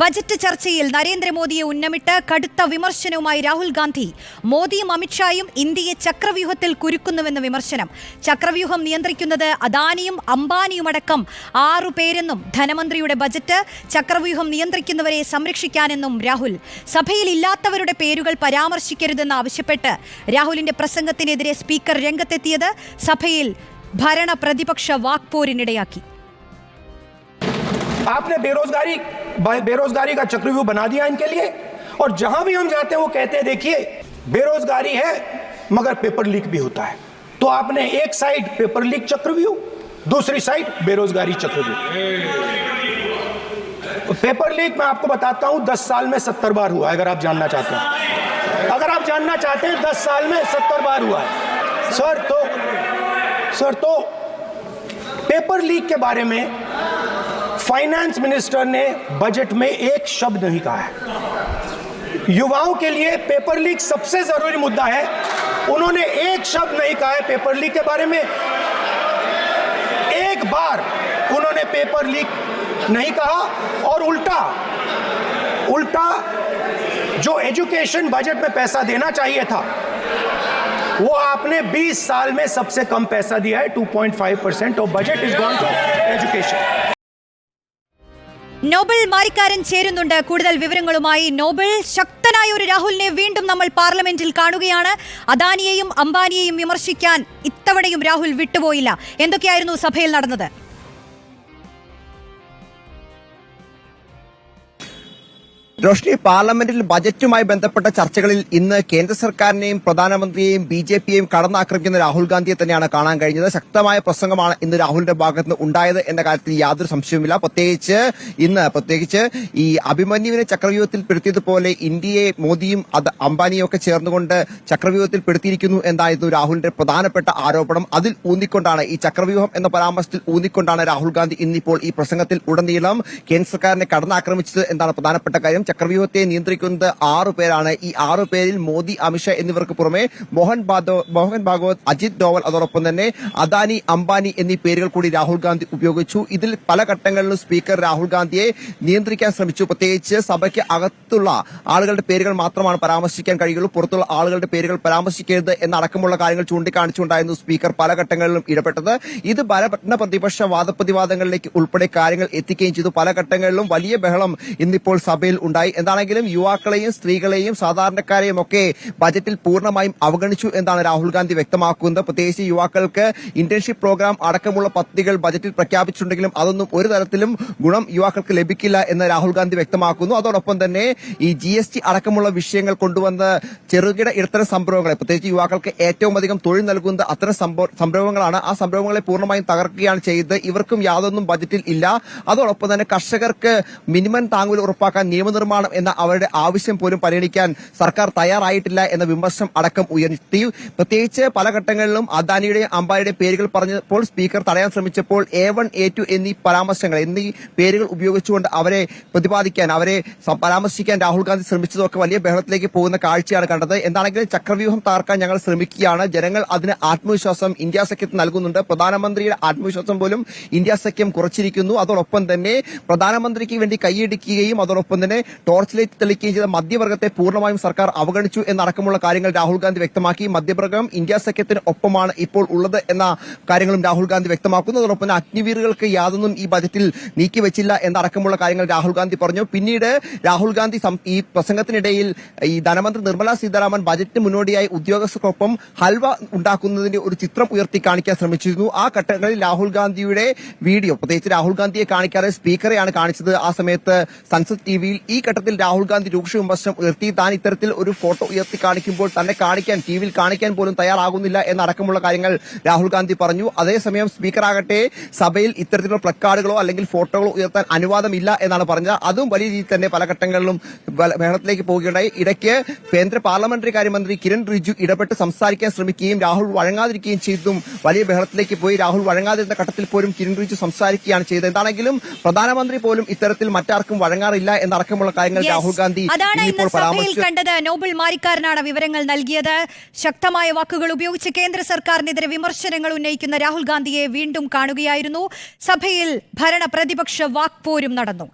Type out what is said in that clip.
Budget ചർച്ചയിൽ നരേന്ദ്രമോദിയെ ഉന്നമിട്ട് കടുത്ത വിമർശനവുമായി രാഹുൽ ഗാന്ധി. മോദിയും അമിത്ഷായും ഇന്ത്യയെ ചക്രവ്യൂഹത്തിൽ കുരുക്കുന്നുവെന്ന വിമർശനം. ചക്രവ്യൂഹം നിയന്ത്രിക്കുന്നത് അദാനിയും അംബാനിയുമടക്കം ആറു പേരെന്നും ധനമന്ത്രിയുടെ ബജറ്റ് ചക്രവ്യൂഹം നിയന്ത്രിക്കുന്നവരെ സംരക്ഷിക്കാനെന്നും രാഹുൽ. സഭയിൽ ഇല്ലാത്തവരുടെ പേരുകൾ പരാമർശിക്കരുതെന്ന് ആവശ്യപ്പെട്ട് രാഹുലിന്റെ പ്രസംഗത്തിനെതിരെ സ്പീക്കർ രംഗത്തെത്തിയത് സഭയിൽ ഭരണ പ്രതിപക്ഷ വാക്പോരിനിടയാക്കി. आपने बेरोजगारी बेरोजगारी का चक्रव्यूह बना दिया इनके लिए। और जहाँ भी हम जाते हैं, वो कहते हैं, देखिए, बेरोजगारी है, मगर पेपर लीक भी होता है। तो आपने एक साइड पेपर लीक चक्रव्यूह, दूसरी साइड बेरोजगारी चक्रव्यूह। पेपर लीक मैं आपको बताता हूँ, दस साल में सत्तर बार हुआ है, अगर आप जानना चाहते हैं। अगर आप जानना चाहते हैं, दस साल में सत्तर बार हुआ है। सर तो सर तो पेपर लीक के बारे में फाइनेंस मिनिस्टर ने बजट में एक शब्द नहीं कहा है। युवाओं के लिए पेपर लीक सबसे ज़रूरी मुद्दा है। उन्होंने एक शब्द नहीं कहा है पेपर लीक के बारे में। एक बार उन्होंने पेपर लीक नहीं कहा और उल्टा उल्टा जो एजुकेशन बजट में पैसा देना चाहिए था, वो आपने 20 साल में सबसे कम पैसा दिया है 2.5 percent of budget is gone to education. Nobel Marikkaran ചേരുന്നുണ്ട്. കൂടുതൽ വിവരങ്ങളുമായി നോബൽ ശക്തനായ ഒരു രാഹുലിനെ വീണ്ടും നമ്മൾ പാർലമെന്റിൽ കാണുകയാണ്. അദാനിയെയും അംബാനിയെയും വിമർശിക്കാൻ ഇത്തവണയും രാഹുൽ വിട്ടുപോയില്ല. എന്തൊക്കെയായിരുന്നു സഭയിൽ നടന്നത്? റോഷ്നി പാർലമെന്റിൽ ബജറ്റുമായി ബന്ധപ്പെട്ട ചർച്ചകളിൽ ഇന്ന് കേന്ദ്ര സർക്കാരിനെയും പ്രധാനമന്ത്രിയെയും ബി ജെ പിയെയും കടന്നാക്രമിക്കുന്ന രാഹുൽ ഗാന്ധിയെ തന്നെയാണ് കാണാൻ കഴിഞ്ഞത്. ശക്തമായ പ്രസംഗമാണ് ഇന്ന് രാഹുലിന്റെ ഭാഗത്ത് നിന്ന് ഉണ്ടായത് എന്ന കാര്യത്തിൽ യാതൊരു സംശയവുമില്ല. പ്രത്യേകിച്ച് ഇന്ന് പ്രത്യേകിച്ച് ഈ അഭിമന്യുവിനെ ചക്രവ്യൂഹത്തിൽ പെടുത്തിയതുപോലെ ഇന്ത്യയെ മോദിയും അത് അംബാനിയും ഒക്കെ ചേർന്നുകൊണ്ട് ചക്രവ്യൂഹത്തിൽ പെടുത്തിയിരിക്കുന്നു എന്നായിരുന്നു രാഹുലിന്റെ പ്രധാനപ്പെട്ട ആരോപണം. അതിൽ ഊന്നിക്കൊണ്ടാണ് ഈ ചക്രവ്യൂഹം എന്ന പരാമർശത്തിൽ ഊന്നിക്കൊണ്ടാണ് രാഹുൽ ഗാന്ധി ഇന്നിപ്പോൾ ഈ പ്രസംഗത്തിൽ ഉടനീളം കേന്ദ്ര സർക്കാരിനെ കടന്നാക്രമിച്ചത് എന്നാണ് പ്രധാനപ്പെട്ട കാര്യം. ചക്രവ്യൂഹത്തെ നിയന്ത്രിക്കുന്നത് ആറു പേരാണ്. ഈ ആറു പേരിൽ മോദി അമിത്ഷാ എന്നിവർക്ക് പുറമെ മോഹൻ മോഹൻ ഭാഗവത് അജിത് ഡോവൽ അതോടൊപ്പം തന്നെ അദാനി അംബാനി എന്നീ പേരുകൾ കൂടി രാഹുൽ ഗാന്ധി ഉപയോഗിച്ചു. ഇതിൽ പല ഘട്ടങ്ങളിലും സ്പീക്കർ രാഹുൽ ഗാന്ധിയെ നിയന്ത്രിക്കാൻ ശ്രമിച്ചു. പ്രത്യേകിച്ച് സഭയ്ക്ക് അകത്തുള്ള ആളുകളുടെ പേരുകൾ മാത്രമാണ് പരാമർശിക്കാൻ കഴിയുള്ളൂ. പുറത്തുള്ള ആളുകളുടെ പേരുകൾ പരാമർശിക്കരുത് എന്നടക്കമുള്ള കാര്യങ്ങൾ ചൂണ്ടിക്കാണിച്ചുകൊണ്ടായിരുന്നു സ്പീക്കർ പല ഘട്ടങ്ങളിലും ഇടപെട്ടത്. ഇത് ഭരണ പ്രതിപക്ഷ വാദപ്രതിവാദങ്ങളിലേക്ക് ഉൾപ്പെടെ കാര്യങ്ങൾ എത്തിക്കുകയും ചെയ്തു. പല ഘട്ടങ്ങളിലും വലിയ ബഹളം ഇന്നിപ്പോൾ സഭയിൽ ഉണ്ടായി എന്താണെങ്കിലും യുവാക്കളെയും സ്ത്രീകളെയും സാധാരണക്കാരെയും ഒക്കെ ബജറ്റിൽ പൂർണമായും അവഗണിച്ചു എന്നാണ് രാഹുൽ ഗാന്ധി വ്യക്തമാക്കുന്നത്. പ്രത്യേകിച്ച് യുവാക്കൾക്ക് ഇന്റേൺഷിപ്പ് പ്രോഗ്രാം അടക്കമുള്ള പദ്ധതികൾ ബജറ്റിൽ പ്രഖ്യാപിച്ചിട്ടുണ്ടെങ്കിലും അതൊന്നും ഒരു തരത്തിലും ഗുണം യുവാക്കൾക്ക് ലഭിക്കില്ല എന്ന് രാഹുൽ ഗാന്ധി വ്യക്തമാക്കുന്നു. അതോടൊപ്പം തന്നെ ഈ ജി എസ് ടി അടക്കമുള്ള വിഷയങ്ങൾ കൊണ്ടുവന്ന് ചെറുകിട ഇടത്തരം സംരംഭങ്ങളെ പ്രത്യേകിച്ച് യുവാക്കൾക്ക് ഏറ്റവും അധികം തൊഴിൽ നൽകുന്ന അത്തരം സംരംഭങ്ങളാണ് ആ സംരംഭങ്ങളെ പൂർണമായും തകർക്കുകയാണ് ചെയ്തത്. ഇവർക്കും യാതൊന്നും ബജറ്റിൽ ഇല്ല. അതോടൊപ്പം തന്നെ കർഷകർക്ക് മിനിമം താങ്ങുവിൽ ഉറപ്പാക്കാൻ നിയമനിർമ്മാണം എന്ന അവരുടെ ആവശ്യം പോലും പരിഗണിക്കാൻ സർക്കാർ തയ്യാറായിട്ടില്ല എന്ന വിമർശനം അടക്കം ഉയർത്തി. പ്രത്യേകിച്ച് പല ഘട്ടങ്ങളിലും അദാനിയുടെയും അംബാനിയുടെയും പേരുകൾ പറഞ്ഞപ്പോൾ സ്പീക്കർ തടയാൻ ശ്രമിച്ചപ്പോൾ എ വൺ എ ടു എന്നീ പരാമർശങ്ങൾ എന്നീ പേരുകൾ ഉപയോഗിച്ചുകൊണ്ട് അവരെ പ്രതിപാദിക്കാൻ അവരെ പരാമർശിക്കാൻ രാഹുൽ ഗാന്ധി ശ്രമിച്ചതൊക്കെ വലിയ ബഹളത്തിലേക്ക് പോകുന്ന കാഴ്ചയാണ് കണ്ടത്. എന്താണെങ്കിലും ചക്രവ്യൂഹം താർക്കാൻ ഞങ്ങൾ ശ്രമിക്കുകയാണ്. ജനങ്ങൾ അതിന് ആത്മവിശ്വാസം ഇന്ത്യ സഖ്യത്തിന് നൽകുന്നുണ്ട്. പ്രധാനമന്ത്രിയുടെ ആത്മവിശ്വാസം പോലും ഇന്ത്യ സഖ്യം കുറച്ചിരിക്കുന്നു. അതോടൊപ്പം തന്നെ പ്രധാനമന്ത്രിക്ക് വേണ്ടി കൈയടിക്കുകയും അതോടൊപ്പം തന്നെ ടോർച്ച് ലൈറ്റ് തെളിക്കുകയും ചെയ്ത മധ്യവർഗത്തെ പൂർണമായും സർക്കാർ അവഗണിച്ചു എന്നടക്കമുള്ള കാര്യങ്ങൾ രാഹുൽ ഗാന്ധി വ്യക്തമാക്കി. മധ്യവർഗം ഇന്ത്യ സഖ്യത്തിന് ഒപ്പമാണ് ഇപ്പോൾ ഉള്ളത് എന്ന കാര്യങ്ങളും രാഹുൽ ഗാന്ധി വ്യക്തമാക്കുന്നു. അതോടൊപ്പം അഗ്നിവീറുകൾക്ക് യാതൊന്നും ഈ ബജറ്റിൽ നീക്കിവെച്ചില്ല എന്നടക്കമുള്ള കാര്യങ്ങൾ രാഹുൽ ഗാന്ധി പറഞ്ഞു. പിന്നീട് രാഹുൽ ഗാന്ധി ഈ പ്രസംഗത്തിനിടയിൽ ഈ ധനമന്ത്രി നിർമ്മല സീതാരാമൻ ബജറ്റിന് മുന്നോടിയായി ഉദ്യോഗസ്ഥർക്കൊപ്പം ഹൽവ ഉണ്ടാക്കുന്നതിന്റെ ഒരു ചിത്രം ഉയർത്തി കാണിക്കാൻ ശ്രമിച്ചിരുന്നു. ആ ഘട്ടങ്ങളിൽ രാഹുൽ ഗാന്ധിയുടെ വീഡിയോ പ്രത്യേകിച്ച് രാഹുൽ ഗാന്ധിയെ കാണിക്കാതെ സ്പീക്കറെയാണ് കാണിച്ചത്. ആ സമയത്ത് സൺസദ് ടിവിയിൽ ഈ ഘട്ടത്തിൽ രാഹുൽ ഗാന്ധി രൂക്ഷ വിമർശനം ഉയർത്തി. താൻ ഇത്തരത്തിൽ ഒരു ഫോട്ടോ ഉയർത്തി കാണിക്കുമ്പോൾ തന്നെ കാണിക്കാൻ ടിവിയിൽ കാണിക്കാൻ പോലും തയ്യാറാകുന്നില്ല എന്നടക്കമുള്ള കാര്യങ്ങൾ രാഹുൽ ഗാന്ധി പറഞ്ഞു. അതേസമയം സ്പീക്കർ ആകട്ടെ സഭയിൽ ഇത്തരത്തിലുള്ള പ്ലക്കാർഡുകളോ അല്ലെങ്കിൽ ഫോട്ടോകളോ ഉയർത്താൻ അനുവാദമില്ല എന്നാണ് പറഞ്ഞത്. അതും വലിയ രീതിയിൽ തന്നെ പല ഘട്ടങ്ങളിലും ബഹളത്തിലേക്ക് പോവുകയുണ്ടായി. ഇടയ്ക്ക് കേന്ദ്ര പാർലമെന്ററി കാര്യമന്ത്രി കിരൺ റിജു ഇടപെട്ട് സംസാരിക്കാൻ ശ്രമിക്കുകയും രാഹുൽ വഴങ്ങാതിരിക്കുകയും ചെയ്തതും വലിയ ബഹളത്തിലേക്ക് പോയി. രാഹുൽ വഴങ്ങാതിരുന്ന ഘട്ടത്തിൽ പോലും കിരൺ റിജു സംസാരിക്കുകയാണ് ചെയ്തത്. എന്താണെങ്കിലും പ്രധാനമന്ത്രി പോലും ഇത്തരത്തിൽ മറ്റാർക്കും വഴങ്ങാറില്ല എന്നടക്കമുള്ള കാര്യങ്ങൾ രാഹുൽ ഗാന്ധി അതാണ് ഇന്ന് സഭയിൽ കണ്ടത്. നോബൽ മാരിക്കാരനാണ് വിവരങ്ങൾ നൽകിയത്. ശക്തമായ വാക്കുകൾ ഉപയോഗിച്ച് കേന്ദ്ര സർക്കാരിനെതിരെ വിമർശനങ്ങൾ ഉന്നയിക്കുന്ന രാഹുൽ ഗാന്ധിയെ വീണ്ടും കാണുകയായിരുന്നു. സഭയിൽ ഭരണ പ്രതിപക്ഷ വാക്പോരും നടന്നു.